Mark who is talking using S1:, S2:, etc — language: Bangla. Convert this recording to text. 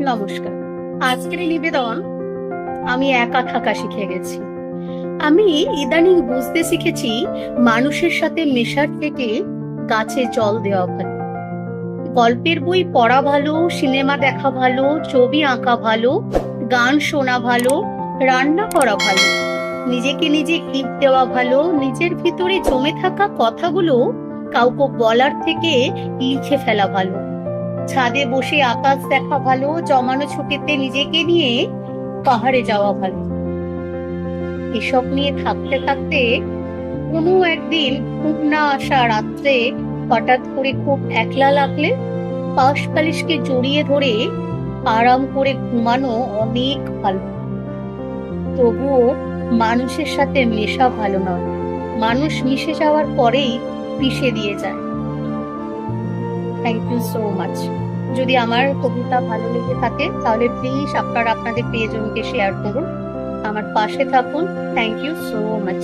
S1: নমস্কার। আজকের নিবেদন, আমি একা থাকা শিখে গেছি। আমি ইদানিং বুঝতে শিখেছি মানুষের সাথে মেশার থেকে গাছে জল দেওয়া ভালো। গল্পের বই পড়া ভালো, সিনেমা দেখা ভালো, ছবি আঁকা ভালো, গান শোনা ভালো, রান্না করা ভালো, নিজেকে নিজে ক্লিপ দেওয়া ভালো, নিজের ভিতরে জমে থাকা কথাগুলো কাউকে বলার থেকে লিখে ফেলা ভালো। ছাদে বসে আকাশ দেখা ভালো, জমানো ছুটিতে নিজেকে নিয়ে পাহাড়ে যাওয়া ভালো। এসব নিয়ে থাকতে থাকতে কোনো একদিন ঘুম না আসা রাত্রে হঠাৎ করে খুব একলা লাগলে পাশ পালিশকে জড়িয়ে ধরে আরাম করে ঘুমানো অনেক ভালো। তবুও মানুষের সাথে মেশা ভালো নয়। মানুষ মিশে যাওয়ার পরেই পিষে দিয়ে যায়। থ্যাংক ইউ সো মাচ যদি আমার কবিতা ভালো লেগে থাকে, তাহলে প্লিজ আপনারা আপনাদের প্রিয়জনকে শেয়ার করুন। আমার পাশে থাকুন। Thank you so much